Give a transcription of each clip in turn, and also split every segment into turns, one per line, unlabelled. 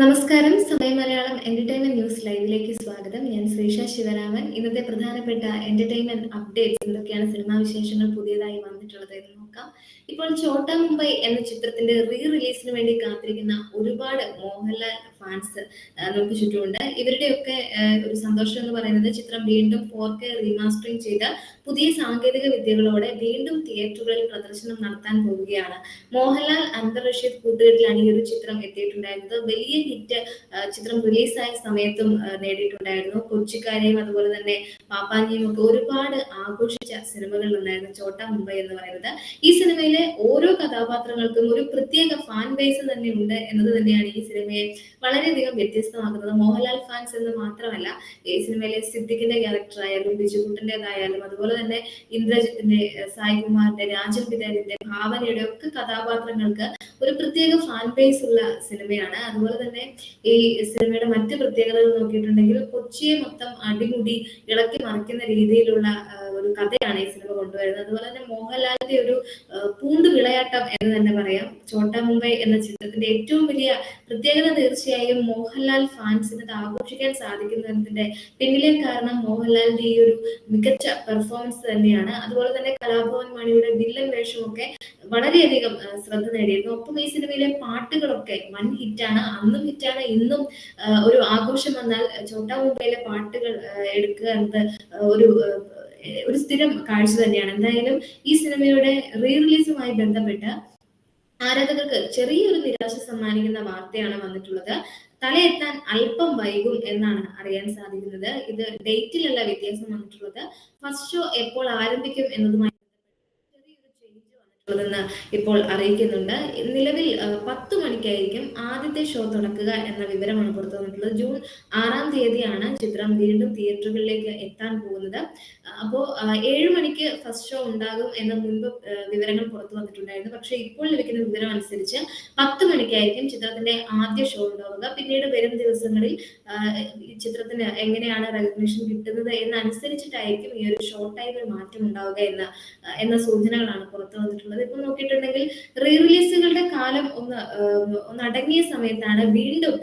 നമസ്കാരം. സമയ Malayalam entertainment news ലൈവിലേക്ക് സ്വാഗതം. ഞാൻ ശ്രീഷ ശിവരാമൻ. ഇന്നത്തെ പ്രധാനപ്പെട്ട എന്റർടൈൻമെന്റ് അപ്ഡേറ്റ്സ് എന്തൊക്കെയാണ്? സിനിമാ വിശേഷങ്ങൾ പുതിയതായി വന്നിട്ടുള്ളത് എന്ന് നോക്കാം. ഇപ്പോൾ ചോട്ട മുംബൈ എന്ന ചിത്രത്തിന്റെ റീ റിലീസിന് വേണ്ടി കാത്തിരിക്കുന്ന ഒരുപാട് മോഹൻലാൽ ഫാൻസ് നമുക്ക് ചുറ്റുമുണ്ട്. ഇവരുടെയൊക്കെ ഒരു സന്തോഷം എന്ന് പറയുന്നത് ചിത്രം വീണ്ടും ഫോർ കെ റീമാസ്റ്ററിംഗ് ചെയ്ത പുതിയ സാങ്കേതിക വിദ്യകളോടെ വീണ്ടും തിയേറ്ററുകളിൽ പ്രദർശനം നടത്താൻ പോവുകയാണ്. മോഹൻലാൽ അന്തർ റഷീദ് കൂട്ടുകെട്ടിലാണ് ഈ ഒരു ചിത്രം എത്തിയിട്ടുണ്ടായിരുന്നത്. വലിയ ഹിറ്റ് ചിത്രം റിലീസായ സമയത്തും ആ, നേടിയിട്ടുണ്ടായിരുന്നു. കൊച്ചിക്കാരെയും അതുപോലെ തന്നെ പാപ്പാനെയും ഒക്കെ ഒരുപാട് ആഘോഷിച്ച സിനിമകളിൽ ഉണ്ടായിരുന്നു ചോട്ട മുംബൈ എന്ന് പറയുന്നത്. ഈ സിനിമയിലെ ഓരോ കഥാപാത്രങ്ങൾക്കും ഒരു പ്രത്യേക ഫാൻ ബേസ് തന്നെ ഉണ്ട് എന്നത് തന്നെയാണ് ഈ സിനിമയെ വളരെയധികം വ്യത്യസ്തമാക്കുന്നത്. മോഹൻലാൽ ഫാൻസ് എന്ന് മാത്രമല്ല ഈ സിനിമയിലെ സിദ്ദിഖിന്റെ ക്യാരക്ടർ ആയാലും അതുപോലെ തന്നെ ഇന്ദ്രജിത്തിന്റെ സായികുമാറിന്റെ രാജൻ പിതാവിന്റെ ഭാവനയുടെ ഒക്കെ കഥാപാത്രങ്ങൾക്ക് ഒരു പ്രത്യേക ഫാൻ ബേസ് ഉള്ള സിനിമയാണ്. അതുപോലെ തന്നെ ഈ സിനിമയുടെ മറ്റ് പ്രത്യേകതകൾ നോക്കിയിട്ടുണ്ടെങ്കിൽ കൊച്ചിയെ മൊത്തം അടിമുടി ഇളക്കി മറിക്കുന്ന രീതിയിലുള്ള ഒരു കഥയാണ് ഈ സിനിമ കൊണ്ടുവരുന്നത്. അതുപോലെ തന്നെ മോഹൻലാലിന്റെ ഒരു പൂണ്ട് വിളയാട്ടം എന്ന് തന്നെ പറയാം. ചോട്ടാ മുംബൈ എന്ന ചിത്രത്തിന്റെ ഏറ്റവും വലിയ പ്രത്യേകത തീർച്ചയായും മോഹൻലാൽ ഫാൻസിന് അത് ആഘോഷിക്കാൻ സാധിക്കുന്നതിന്റെ പിന്നിലെ കാരണം മോഹൻലാലിന്റെ ഈ ഒരു മികച്ച പെർഫോമൻസ് തന്നെയാണ്. അതുപോലെ തന്നെ കലാഭവൻ മണിയുടെ വില്ലൻ വേഷമൊക്കെ വളരെയധികം ശ്രദ്ധ നേടിയിരുന്നു. ഒപ്പം ഈ സിനിമയിലെ പാട്ടുകളൊക്കെ വൻ ഹിറ്റാണ്. അന്നും ഹിറ്റാണ് ഇന്നും ഒരു ആഘോഷം വന്നാൽ ചോട്ടാ മുംബൈയിലെ പാട്ടുകൾ എടുക്കുക എന്നത് ഒരു ഒരു സ്ഥിരം കാഴ്ച തന്നെയാണ്. എന്തായാലും ഈ സിനിമയുടെ റീ റിലീസുമായി ബന്ധപ്പെട്ട് ആരാധകർക്ക് ചെറിയൊരു നിരാശ സമ്മാനിക്കുന്ന വാർത്തയാണ് വന്നിട്ടുള്ളത്. തലയെത്താൻ അല്പം വൈകും എന്നാണ് അറിയാൻ സാധിക്കുന്നത്. ഇത് ഡേറ്റിലല്ല വ്യത്യാസം വന്നിട്ടുള്ളത്. ഫസ്റ്റ് ഷോ എപ്പോൾ ആരംഭിക്കും എന്നതുമായി വന്നിട്ടുള്ളതെന്ന് ഇപ്പോൾ അറിയിക്കുന്നുണ്ട്. നിലവിൽ പത്ത് മണിക്കായിരിക്കും ആദ്യത്തെ ഷോ തുടക്കുക എന്ന വിവരമാണ് പുറത്തു വന്നിട്ടുള്ളത്. ജൂൺ ആറാം തീയതിയാണ് ചിത്രം വീണ്ടും തിയേറ്ററുകളിലേക്ക് എത്താൻ പോകുന്നത്. അപ്പോൾ ഏഴ് മണിക്ക് ഫസ്റ്റ് ഷോ ഉണ്ടാകും എന്ന മുൻപ് വിവരങ്ങൾ പുറത്തു വന്നിട്ടുണ്ടായിരുന്നു. പക്ഷെ ഇപ്പോൾ ലഭിക്കുന്ന വിവരം അനുസരിച്ച് പത്ത് മണിക്കായിരിക്കും ചിത്രത്തിന്റെ ആദ്യ ഷോ ഉണ്ടാവുക. പിന്നീട് വരും ദിവസങ്ങളിൽ ചിത്രത്തിന് എങ്ങനെയാണ് റെക്കഗ്നേഷൻ കിട്ടുന്നത് എന്നനുസരിച്ചിട്ടായിരിക്കും ഈ ഒരു ഷോ ടൈമിൽ മാറ്റം ഉണ്ടാവുക എന്ന എന്ന സൂചനകളാണ് പുറത്തു വന്നിട്ടുള്ളത്. ഇപ്പൊ നോക്കിയിട്ടുണ്ടെങ്കിൽ റീ റിലീസുകളുടെ കാലം ഒന്ന് ഒന്ന് അടങ്ങിയ സമയത്താണ് വീണ്ടും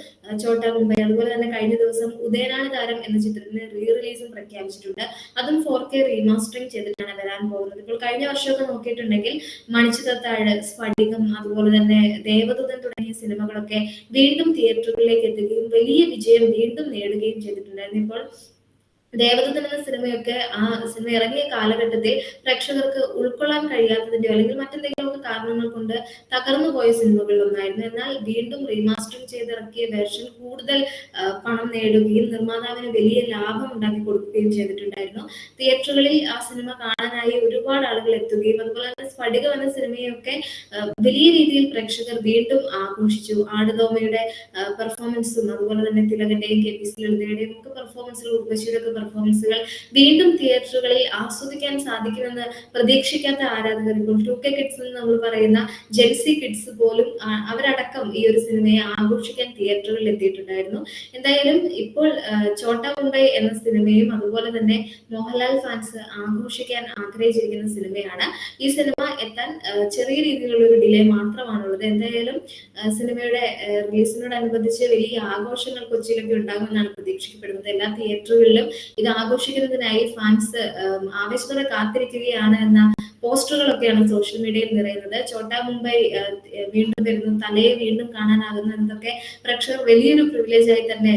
ചോട്ട മുംബൈ അതുപോലെ തന്നെ കഴിഞ്ഞ ദിവസം ഉദയനാണ് താരം എന്ന ചിത്രത്തിന് റീ റിലീസും പ്രഖ്യാപിച്ചിട്ടുണ്ട്. അതും ഫോർ കെ റീമാസ്റ്ററിംഗ് ചെയ്തിട്ടാണ് വരാൻ പോകുന്നത്. ഇപ്പോൾ കഴിഞ്ഞ വർഷമൊക്കെ നോക്കിയിട്ടുണ്ടെങ്കിൽ മണിച്ചിത്രത്താഴ് സ്ഫടികം അതുപോലെ തന്നെ ദേവദൂതൻ തുടങ്ങിയ സിനിമകളൊക്കെ വീണ്ടും തിയേറ്ററുകളിലേക്ക് എത്തുകയും വലിയ വിജയം വീണ്ടും നേടുകയും ചെയ്തിട്ടുണ്ടായിരുന്നു. ഇപ്പോൾ ദേവദൂതൻ എന്ന സിനിമയൊക്കെ ആ സിനിമ ഇറങ്ങിയ കാലഘട്ടത്തിൽ പ്രേക്ഷകർക്ക് ഉൾക്കൊള്ളാൻ കഴിയാത്തതിന്റെ അല്ലെങ്കിൽ മറ്റെന്തെങ്കിലുമൊക്കെ കാരണങ്ങൾ കൊണ്ട് തകർന്നു പോയ സിനിമകളിൽ ഒന്നായിരുന്നു. എന്നാൽ വീണ്ടും റീമാസ്റ്ററിംഗ് ചെയ്തിറക്കിയ വേർഷൻ കൂടുതൽ പണം നേടുകയും നിർമ്മാതാവിന് വലിയ ലാഭം ഉണ്ടാക്കി കൊടുക്കുകയും ചെയ്തിട്ടുണ്ടായിരുന്നു. തിയേറ്ററുകളിൽ ആ സിനിമ കാണാനായി ഒരുപാട് ആളുകൾ എത്തുകയും അതുപോലെ തന്നെ സ്ഫടികം എന്ന സിനിമയൊക്കെ വലിയ രീതിയിൽ പ്രേക്ഷകർ വീണ്ടും ആഘോഷിച്ചു. ആടുതോമയുടെ പെർഫോമൻസും അതുപോലെ തന്നെ തിലകന്റെയും കെ പി സി ലളിതയുടെയും ഒക്കെ പെർഫോമൻസുകൾ ഉർവശിയുടെ ഒക്കെ പെർഫോമൻസുകൾ വീണ്ടും തിയേറ്ററുകളിൽ ആസ്വദിക്കാൻ സാധിക്കുമെന്ന് പ്രതീക്ഷിക്കാത്ത ആരാധകർ ഇപ്പോൾ ടു കെ കിഡ്സ് എന്ന് നമ്മൾ പറയുന്ന ജെൻസി കിഡ്സ് പോലും അവരടക്കം ഈ ഒരു സിനിമയെ ആഘോഷിക്കാൻ തിയേറ്ററുകളിൽ എത്തിയിട്ടുണ്ടായിരുന്നു. എന്തായാലും ഇപ്പോൾ ചോട്ടാ മുംബൈ എന്ന സിനിമയും അതുപോലെ തന്നെ മോഹൻലാൽ ഫാൻസ് ആഘോഷിക്കാൻ ആഗ്രഹിച്ചിരിക്കുന്ന സിനിമയാണ്. ഈ സിനിമ എത്താൻ ചെറിയ രീതിയിലുള്ള ഒരു ഡിലേ മാത്രമാണുള്ളത്. എന്തായാലും സിനിമയുടെ റിലീസിനോടനുബന്ധിച്ച് വലിയ ആഘോഷങ്ങൾ കൊച്ചിയിലൊക്കെ ഉണ്ടാകുമെന്നാണ് പ്രതീക്ഷിക്കപ്പെടുന്നത്. എല്ലാ തിയേറ്ററുകളിലും ഇത് ആഘോഷിക്കുന്നതിനായി ഫാൻസ് ആവേശത്തോടെ കാത്തിരിക്കുകയാണ് എന്ന പോസ്റ്ററുകളൊക്കെയാണ് സോഷ്യൽ മീഡിയയിൽ നിറയുന്നത്. ചോട്ടാ മുംബൈ വീണ്ടും വരുന്നു. തലയെ വീണ്ടും കാണാനാകുന്നു എന്നതൊക്കെ പ്രേക്ഷകർ വലിയൊരു പ്രിവിലേജ് ആയി തന്നെ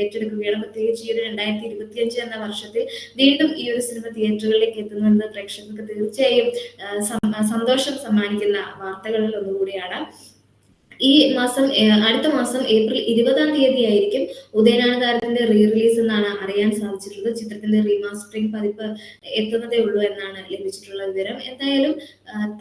ഏറ്റെടുക്കുകയാണ്. പ്രത്യേകിച്ച് ഈ ഒരു രണ്ടായിരത്തി ഇരുപത്തിയഞ്ച് എന്ന വർഷത്തിൽ വീണ്ടും ഈ ഒരു സിനിമ തിയേറ്ററുകളിലേക്ക് എത്തുന്നത് പ്രേക്ഷകർക്ക് തീർച്ചയായും സന്തോഷം സമ്മാനിക്കുന്ന വാർത്തകളിൽ ഒന്നുകൂടിയാണ്. ഈ മാസം അടുത്ത മാസം ഏപ്രിൽ ഇരുപതാം തീയതി ആയിരിക്കും ഉദയനാണ് താരത്തിന്റെ റീ റിലീസ് എന്നാണ് അറിയാൻ സാധിച്ചിട്ടുള്ളത്. ചിത്രത്തിന്റെ റീമാസ്റ്ററിംഗ് പതിപ്പ് എത്തുന്നതേ ഉള്ളൂ എന്നാണ് ലഭിച്ചിട്ടുള്ള വിവരം. എന്തായാലും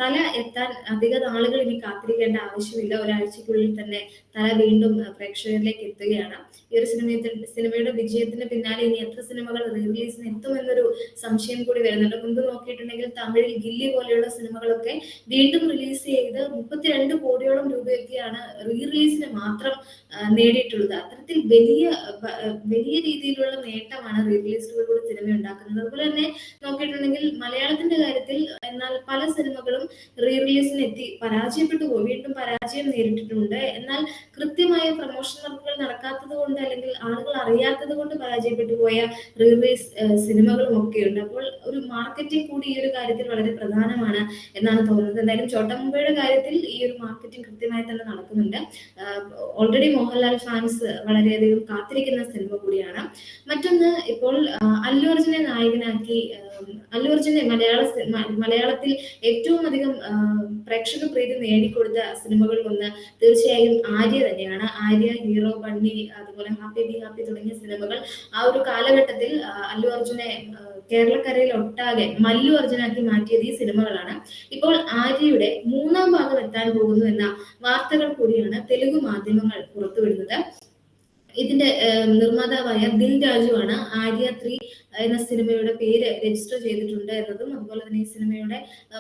തല എത്താൻ അധിക നാളുകൾ ഇനി കാത്തിരിക്കേണ്ട ആവശ്യമില്ല. ഒരാഴ്ചക്കുള്ളിൽ തന്നെ തല വീണ്ടും പ്രേക്ഷകരിലേക്ക് എത്തുകയാണ്. ഈ ഒരു സിനിമ സിനിമയുടെ വിജയത്തിന് പിന്നാലെ ഇനി എത്ര സിനിമകൾ റീ റിലീസിന് എത്തുമെന്നൊരു സംശയം കൂടി വരുന്നുണ്ട്. മുൻപ് നോക്കിയിട്ടുണ്ടെങ്കിൽ തമിഴിൽ ഗില്ലി പോലെയുള്ള സിനിമകളൊക്കെ വീണ്ടും റിലീസ് ചെയ്ത് മുപ്പത്തിരണ്ട് കോടിയോളം രൂപയൊക്കെയാണ് റീ റിലീസിന് മാത്രം നേടിയിട്ടുള്ളത്. അത്തരത്തിൽ വലിയ വലിയ രീതിയിലുള്ള നേട്ടമാണ് റീ റിലീസുകളിലൂടെ സിനിമ ഉണ്ടാക്കുന്നത് അതുപോലെ തന്നെ നോക്കിയിട്ടുണ്ടെങ്കിൽ മലയാളത്തിന്റെ കാര്യത്തിൽ എന്നാൽ പല സിനിമകളും റീ റിലീസിന് എത്തി പരാജയപ്പെട്ടു പോയി. വീണ്ടും പരാജയം നേരിട്ടിട്ടുണ്ട്. എന്നാൽ കൃത്യമായ പ്രൊമോഷൻ വർക്കുകൾ നടക്കാത്തത് കൊണ്ട് അല്ലെങ്കിൽ ആളുകൾ അറിയാത്തത് കൊണ്ട് പരാജയപ്പെട്ടു പോയ റീറീസ് സിനിമകളും ഒക്കെ ഉണ്ട് അപ്പോൾ ഒരു മാർക്കറ്റിംഗ് കൂടി ഈ ഒരു കാര്യത്തിൽ വളരെ പ്രധാനമാണ് എന്നാണ് തോന്നുന്നത്. എന്തായാലും ചോട്ടമുമ്പയുടെ കാര്യത്തിൽ ഈ ഒരു മാർക്കറ്റിംഗ് കൃത്യമായി തന്നെ നടക്കുന്നുണ്ട്. ഓൾറെഡി മോഹൻലാൽ ഫാൻസ് വളരെയധികം കാത്തിരിക്കുന്ന സിനിമ കൂടിയാണ്. മറ്റൊന്ന് ഇപ്പോൾ അല്ലു അർജുനെ നായകനാക്കി അല്ലു അർജുനെ മലയാള മലയാളത്തിൽ ഏറ്റവും അധികം പ്രേക്ഷക പ്രീതി നേടിക്കൊടുത്ത സിനിമകളിൽ ഒന്ന് തീർച്ചയായും ആര്യ തന്നെയാണ്. ആര്യ ഹീറോ ബണ്ണി അതുപോലെ ഹാപ്പി ബി ഹാപ്പി തുടങ്ങിയ സിനിമകൾ ആ ഒരു കാലഘട്ടത്തിൽ അല്ലു അർജുനെ കേരളക്കരയിൽ ഒട്ടാകെ മല്ലു അർജുനാക്കി മാറ്റിയത് ഈ സിനിമകളാണ്. ഇപ്പോൾ ആര്യയുടെ മൂന്നാം ഭാഗം എത്താൻ പോകുന്നു എന്ന വാർത്തകൾ കൂടിയാണ് തെലുഗു മാധ്യമങ്ങൾ പുറത്തുവിടുന്നത്. ഇതിന്റെ നിർമ്മാതാവായ ദിൽ രാജു ആണ് ആര്യ ത്രീ എന്ന സിനിമയുടെ പേര് രജിസ്റ്റർ ചെയ്തിട്ടുണ്ട് എന്നതും അതുപോലെ തന്നെ ഈ സിനിമയുടെ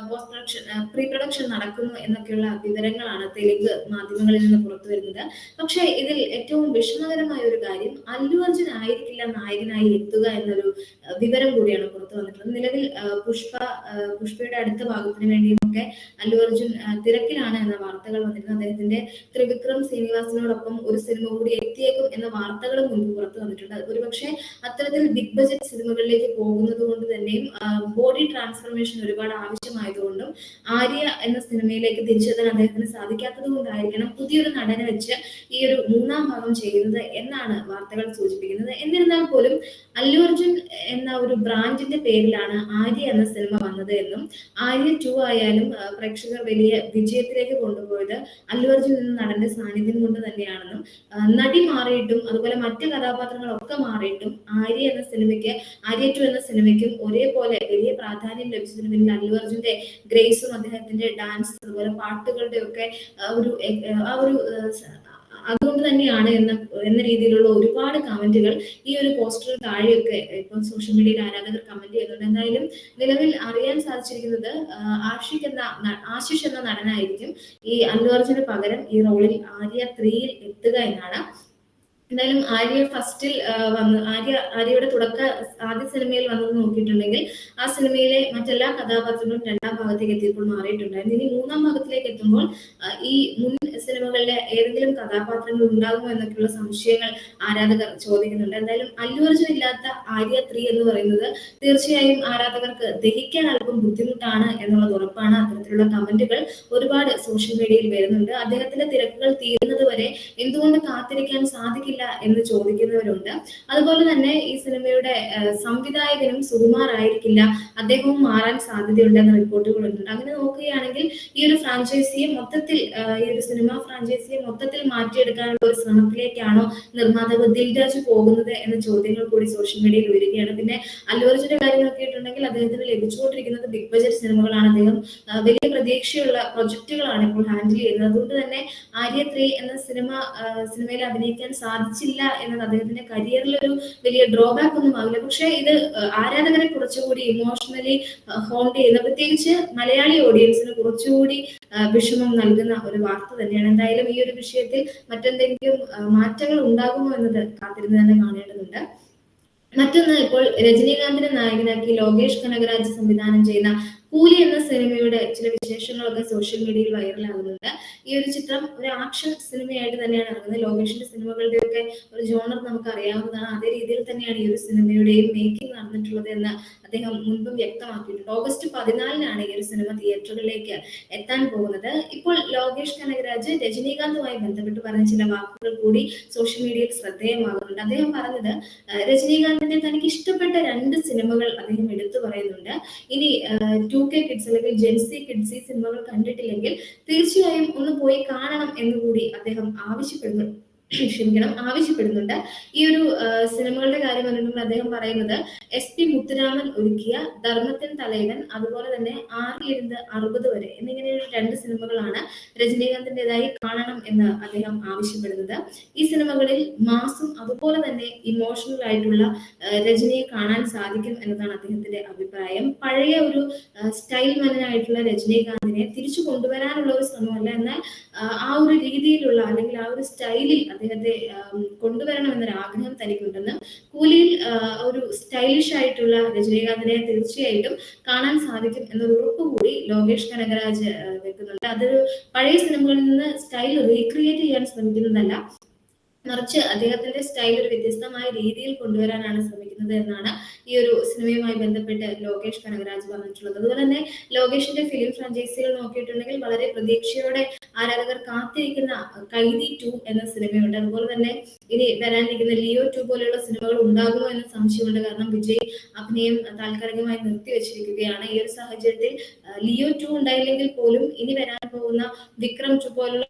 പോസ്റ്റ് പ്രൊഡക്ഷൻ പ്രീ പ്രൊഡക്ഷൻ നടക്കുന്നു എന്നൊക്കെയുള്ള വിവരങ്ങളാണ് തെലുങ്ക് മാധ്യമങ്ങളിൽ നിന്ന് പുറത്തു വരുന്നത്. പക്ഷേ ഇതിൽ ഏറ്റവും വിഷമകരമായ ഒരു കാര്യം അല്ലു അർജുൻ ആയിരിക്കില്ല നായകനായി എത്തുക എന്നൊരു വിവരം കൂടിയാണ് പുറത്തു വന്നിട്ടുള്ളത്. നിലവിൽ പുഷ്പ പുഷ്പയുടെ അടുത്ത ഭാഗത്തിന് വേണ്ടിയുമൊക്കെ അല്ലു അർജുൻ തിരക്കിലാണ് എന്ന വാർത്തകൾ വന്നിരുന്നു അദ്ദേഹത്തിന്റെ ത്രിവിക്രം ശ്രീനിവാസിനോടൊപ്പം ഒരു സിനിമ കൂടി എത്തിയേക്കും എന്ന വാർത്തകളും മുൻപ് പുറത്തു വന്നിട്ടുണ്ട്. ഒരുപക്ഷെ അത്തരത്തിൽ ബിഗ് ബജറ്റ് സിനിമകളിലേക്ക് പോകുന്നത് കൊണ്ട് തന്നെയും ബോഡി ട്രാൻസ്ഫർമേഷൻ ഒരുപാട് ആവശ്യമായതുകൊണ്ടും ആര്യ എന്ന സിനിമയിലേക്ക് തിരിച്ചെത്താൻ അദ്ദേഹത്തിന് സാധിക്കാത്തത് കൊണ്ടായിരിക്കണം പുതിയൊരു നടനെ വെച്ച് ഈ ഒരു മൂന്നാം ഭാഗം ചെയ്യുന്നത് എന്നാണ് വാർത്തകൾ സൂചിപ്പിക്കുന്നത്. എന്നിരുന്നാൽ പോലും അല്ലു അർജുൻ എന്ന ഒരു ബ്രാൻഡിന്റെ പേരിലാണ് ആര്യ എന്ന സിനിമ വന്നത് എന്നും ആര്യ ടു ആയാലും പ്രേക്ഷകർ വലിയ വിജയത്തിലേക്ക് കൊണ്ടുപോയത് അല്ലു അർജുൻ എന്ന നടന്റെ സാന്നിധ്യം കൊണ്ട് തന്നെയാണെന്നും നടി മാറിയിട്ടും അതുപോലെ മറ്റ് കഥാപാത്രങ്ങളൊക്കെ മാറിയിട്ടും ആര്യ എന്ന സിനിമയ്ക്ക് ആര്യ ടു എന്ന സിനിമയ്ക്കും ഒരേപോലെ വലിയ പ്രാധാന്യം ലഭിച്ചതിന് പിന്നിൽ അല്ലു അർജുന്റെ ഗ്രേസും അദ്ദേഹത്തിന്റെ ഡാൻസ് അതുപോലെ പാട്ടുകളുടെ ഒക്കെ ഒരു ആ ഒരു അതുകൊണ്ട് തന്നെയാണ് എന്ന എന്ന രീതിയിലുള്ള ഒരുപാട് കമന്റുകൾ ഈ ഒരു പോസ്റ്റർ താഴെയൊക്കെ ഇപ്പം സോഷ്യൽ മീഡിയയിൽ ആരാധകർ കമന്റ് ചെയ്യുന്നുണ്ട്. എന്തായാലും നിലവിൽ അറിയാൻ സാധിച്ചിരിക്കുന്നത് ആഷിഖ് എന്ന ആശിഷ് എന്ന നടനായിരിക്കും ഈ അല്ലു അർജുന് പകരം ഈ റോളിൽ ആര്യ ത്രീയിൽ എത്തുക എന്നാണ്. എന്തായാലും ആര്യ ഫസ്റ്റിൽ വന്ന് ആര്യ ആര്യയുടെ തുടക്ക ആദ്യ സിനിമയിൽ വന്നത് നോക്കിയിട്ടുണ്ടെങ്കിൽ ആ സിനിമയിലെ മറ്റെല്ലാ കഥാപാത്രങ്ങളും രണ്ടാം ഭാഗത്തേക്ക് എത്തിയപ്പോൾ മാറിയിട്ടുണ്ടായിരുന്നു. ഇനി മൂന്നാം ഭാഗത്തിലേക്ക് എത്തുമ്പോൾ ഈ മുൻ സിനിമകളിലെ ഏതെങ്കിലും കഥാപാത്രങ്ങൾ ഉണ്ടാകുമോ എന്നൊക്കെയുള്ള സംശയങ്ങൾ ആരാധകർ ചോദിക്കുന്നുണ്ട്. എന്തായാലും അല്ലു ഇല്ലാത്ത ആര്യ ത്രീ എന്ന് പറയുന്നത് തീർച്ചയായും ആരാധകർക്ക് ദഹിക്കാൻ അല്പം ബുദ്ധിമുട്ടാണ് എന്നുള്ളത് ഉറപ്പാണ്. അത്തരത്തിലുള്ള കമന്റുകൾ ഒരുപാട് സോഷ്യൽ മീഡിയയിൽ വരുന്നുണ്ട്. അദ്ദേഹത്തിന്റെ തിരക്കുകൾ തീരുന്നത് വരെ എന്തുകൊണ്ട് കാത്തിരിക്കാൻ സാധിക്കില്ല എന്ന് ചോദിക്കുന്നവരുണ്ട്. അതുപോലെ തന്നെ ഈ സിനിമയുടെ സംവിധായകനും സുകുമാർ ആയിരിക്കില്ല അദ്ദേഹവും മാറാൻ സാധ്യതയുണ്ടെന്ന റിപ്പോർട്ടുകളുണ്ട്. അങ്ങനെ നോക്കുകയാണെങ്കിൽ ഈ ഒരു ഫ്രാഞ്ചൈസിയെ മൊത്തത്തിൽ ഈ ഒരു സിനിമ ഫ്രാഞ്ചൈസിയെ മൊത്തത്തിൽ മാറ്റിയെടുക്കാനുള്ള ഒരു ശ്രമത്തിലേക്കാണോ നിർമ്മാതാവ് ദിൽരാജ് പോകുന്നത് എന്ന ചോദ്യങ്ങൾ കൂടി സോഷ്യൽ മീഡിയയിൽ വരികയാണ് പിന്നെ അല്ലു അർജുന്റെ കാര്യം നോക്കിയിട്ടുണ്ടെങ്കിൽ അദ്ദേഹത്തിന് ലഭിച്ചുകൊണ്ടിരിക്കുന്നത് ബിഗ് ബജറ്റ് സിനിമകളാണ്. അദ്ദേഹം വലിയ പ്രതീക്ഷയുള്ള പ്രൊജക്ടുകളാണ് ഇപ്പോൾ ഹാൻഡിൽ ചെയ്യുന്നത്. അതുകൊണ്ട് തന്നെ ആര്യ ത്രീ എന്ന സിനിമ സിനിമയിൽ അഭിനയിക്കാൻ സാധിച്ചു സാധിച്ചില്ല എന്നത് അദ്ദേഹത്തിന്റെ കരിയറിൽ ഒരു വലിയ ഡ്രോബാക്ക് ഒന്നും ആവില്ല. പക്ഷെ ഇത് ആരാധകരെ കുറച്ചുകൂടി ഇമോഷണലി ഹോണ്ട് ചെയ്യുന്ന പ്രത്യേകിച്ച് മലയാളി ഓഡിയൻസിന് കുറച്ചുകൂടി വിഷമം നൽകുന്ന ഒരു വാർത്ത തന്നെയാണ്. എന്തായാലും ഈ ഒരു വിഷയത്തിൽ മറ്റെന്തെങ്കിലും മാറ്റങ്ങൾ ഉണ്ടാകുമോ എന്നത് കാത്തിരുന്ന് തന്നെ കാണേണ്ടതുണ്ട്. മറ്റൊന്ന് ഇപ്പോൾ രജനീകാന്തിനെ നായകനാക്കി ലോകേഷ് കനകരാജ് സംവിധാനം ചെയ്യുന്ന കൂലി എന്ന സിനിമയുടെ ചില വിശേഷങ്ങളൊക്കെ സോഷ്യൽ മീഡിയയിൽ വൈറലാകുന്നുണ്ട് ഈ ഒരു ചിത്രം ഒരു ആക്ഷൻ സിനിമയായിട്ട് തന്നെയാണ് ഇറങ്ങുന്നത്. ലോകേഷിന്റെ സിനിമകളുടെയൊക്കെ ഒരു ജോണർ നമുക്ക് അറിയാവുന്നതാണ് അതേ രീതിയിൽ തന്നെയാണ് ഈ ഒരു സിനിമയുടെയും മേക്കിംഗ് നടന്നിട്ടുള്ളത് എന്ന് അദ്ദേഹം മുൻപും വ്യക്തമാക്കിയിട്ടുണ്ട്. ഓഗസ്റ്റ് പതിനാലിനാണ് ഈ ഒരു സിനിമ തിയേറ്ററുകളിലേക്ക് എത്താൻ പോകുന്നത്. ഇപ്പോൾ ലോകേഷ് കനകരാജ് രജനീകാന്തുമായി ബന്ധപ്പെട്ട് പറഞ്ഞ ചില വാക്കുകൾ കൂടി സോഷ്യൽ മീഡിയയിൽ ശ്രദ്ധേയമാകുന്നുണ്ട്. അദ്ദേഹം പറഞ്ഞത് രജനീകാന്തിന്റെ തനിക്ക് ഇഷ്ടപ്പെട്ട രണ്ട് സിനിമകൾ അദ്ദേഹം എടുത്തു പറയുന്നുണ്ട്. ഇനി ടു കെ കിഡ്സ് അല്ലെങ്കിൽ ജെൻസി കിഡ്സ് ഈ സിനിമകൾ കണ്ടിട്ടില്ലെങ്കിൽ തീർച്ചയായും ഒന്ന് പോയി കാണണം എന്ന് കൂടി അദ്ദേഹം ആവശ്യപ്പെടുന്നു. ക്ഷമിക്കണം ആവശ്യപ്പെടുന്നുണ്ട്. ഈ ഒരു സിനിമകളുടെ കാര്യം പറഞ്ഞിട്ടുണ്ടെങ്കിൽ അദ്ദേഹം പറയുന്നത് എസ് പി മുത്തുരാമൻ ഒരുക്കിയ ധർമ്മത്തിൻ തലയിടൻ അതുപോലെ തന്നെ ആറ് എഴുത് അറുപത് വരെ എന്നിങ്ങനെ രണ്ട് സിനിമകളാണ് രജനീകാന്തിന്റെതായി കാണണം എന്ന് അദ്ദേഹം ആവശ്യപ്പെടുന്നത്. ഈ സിനിമകളിൽ മാസും അതുപോലെ തന്നെ ഇമോഷണൽ ആയിട്ടുള്ള രജനിയെ കാണാൻ സാധിക്കും എന്നതാണ് അദ്ദേഹത്തിന്റെ അഭിപ്രായം. പഴയ ഒരു സ്റ്റൈൽ മനനായിട്ടുള്ള രജനീകാന്തിനെ തിരിച്ചു കൊണ്ടുവരാനുള്ള ഒരു ശ്രമമല്ല എന്നാൽ ആ ഒരു രീതിയിലുള്ള അല്ലെങ്കിൽ ആ ഒരു സ്റ്റൈലിൽ അദ്ദേഹത്തെ കൊണ്ടുവരണം എന്നൊരു ആഗ്രഹം തനിക്കുണ്ടെന്ന് കൂലിയിൽ ഒരു സ്റ്റൈലിഷ് ആയിട്ടുള്ള രജനീകാന്തിനെ തീർച്ചയായിട്ടും കാണാൻ സാധിക്കും എന്നൊരു ഉറപ്പ് കൂടി ലോകേഷ് കനകരാജ് വെക്കുന്നുണ്ട്. അതൊരു പഴയ സിനിമകളിൽ നിന്ന് സ്റ്റൈൽ റീക്രിയേറ്റ് ചെയ്യാൻ ശ്രമിക്കുന്നതല്ല. മറിച്ച് അദ്ദേഹത്തിന്റെ സ്റ്റൈൽ ഒരു വ്യത്യസ്തമായ രീതിയിൽ കൊണ്ടുവരാനാണ് ശ്രമിക്കുന്നത് എന്നാണ് ഈ ഒരു സിനിമയുമായി ബന്ധപ്പെട്ട് ലോകേഷ് കനകരാജ് പറഞ്ഞിട്ടുള്ളത്. അതുപോലെ തന്നെ ലോകേഷിന്റെ ഫിലിം ഫ്രാഞ്ചൈസികൾ നോക്കിയിട്ടുണ്ടെങ്കിൽ വളരെ പ്രതീക്ഷയോടെ ആരാധകർ കാത്തിരിക്കുന്ന കൈദി ടു എന്ന സിനിമയുണ്ട്. അതുപോലെ തന്നെ ഇനി വരാനിരിക്കുന്ന ലിയോ ടു പോലെയുള്ള സിനിമകൾ ഉണ്ടാകുമോ എന്ന സംശയമുണ്ട്. കാരണം വിജയ് അഭിനയം താൽക്കാലികമായി നിർത്തിവെച്ചിരിക്കുകയാണ്. ഈ ഒരു സാഹചര്യത്തിൽ ലിയോ ടു ഉണ്ടായില്ലെങ്കിൽ പോലും ഇനി വരാൻ പോകുന്ന വിക്രം ടു പോലുള്ള